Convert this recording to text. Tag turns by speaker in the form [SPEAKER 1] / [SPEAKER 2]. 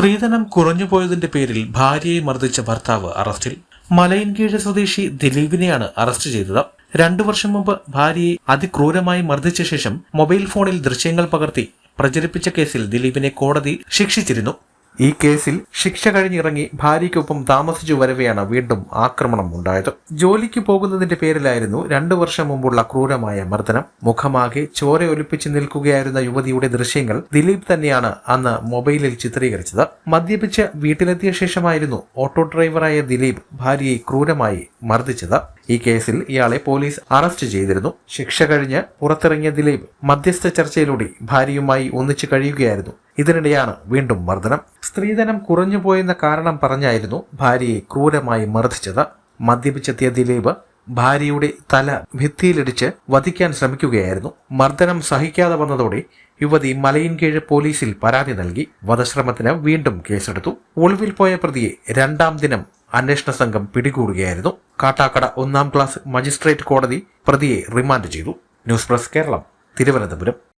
[SPEAKER 1] സ്ത്രീധനം കുറഞ്ഞുപോയതിന്റെ പേരിൽ ഭാര്യയെ മർദ്ദിച്ച ഭർത്താവ് അറസ്റ്റിൽ. മലയൻകീഴ് സ്വദേശി ദിലീപിനെയാണ് അറസ്റ്റ് ചെയ്തത്. രണ്ടു വർഷം മുമ്പ് ഭാര്യയെ അതിക്രൂരമായി മർദ്ദിച്ച ശേഷം മൊബൈൽ ഫോണിൽ ദൃശ്യങ്ങൾ പകർത്തി പ്രചരിപ്പിച്ച കേസിൽ ദിലീപിനെ കോടതി ശിക്ഷിച്ചിരുന്നു. ഈ കേസിൽ ശിക്ഷ കഴിഞ്ഞിറങ്ങി ഭാര്യയ്ക്കൊപ്പം താമസിച്ചു വരവെയാണ് വീണ്ടും ആക്രമണം ഉണ്ടായത്. ജോലിക്ക് പോകുന്നതിന്റെ പേരിലായിരുന്നു രണ്ടു വർഷം മുമ്പുള്ള ക്രൂരമായ മർദ്ദനം. മുഖമാകെ ചോര ഒലിപ്പിച്ച് നിൽക്കുകയായിരുന്ന യുവതിയുടെ ദൃശ്യങ്ങൾ ദിലീപ് തന്നെയാണ് അന്ന് മൊബൈലിൽ ചിത്രീകരിച്ചത്. മദ്യപിച്ച് വീട്ടിലെത്തിയ ശേഷമായിരുന്നു ഓട്ടോ ഡ്രൈവറായ ദിലീപ് ഭാര്യയെ ക്രൂരമായി മർദ്ദിച്ചത്. ഈ കേസിൽ ഇയാളെ പോലീസ് അറസ്റ്റ് ചെയ്തിരുന്നു. ശിക്ഷ കഴിഞ്ഞ് പുറത്തിറങ്ങിയ ദിലീപ് മധ്യസ്ഥ ചർച്ചയിലൂടെ ഭാര്യയുമായി ഒന്നിച്ചു കഴിയുകയായിരുന്നു. ഇതിനിടെയാണ് വീണ്ടും മർദ്ദനം. സ്ത്രീധനം കുറഞ്ഞുപോയെന്ന കാരണം പറഞ്ഞായിരുന്നു ഭാര്യയെ ക്രൂരമായി മർദ്ദിച്ചത്. മദ്യപിച്ചെത്തിയ ദിലീപ് ഭാര്യയുടെ തല ഭിത്തിയിലിടിച്ച് വധിക്കാൻ ശ്രമിക്കുകയായിരുന്നു. മർദ്ദനം സഹിക്കാതെ വന്നതോടെ യുവതി മലയിൻകീഴ് പോലീസിൽ പരാതി നൽകി. വധശ്രമത്തിന് വീണ്ടും കേസെടുത്തു. ഒളിവിൽ പോയ പ്രതിയെ രണ്ടാം ദിനം അന്വേഷണ സംഘം പിടികൂടുകയായിരുന്നു. കാട്ടാക്കട ഒന്നാം ക്ലാസ് മജിസ്ട്രേറ്റ് കോടതി പ്രതിയെ റിമാൻഡ് ചെയ്തു. News press Keralam Thiruvananthapuram.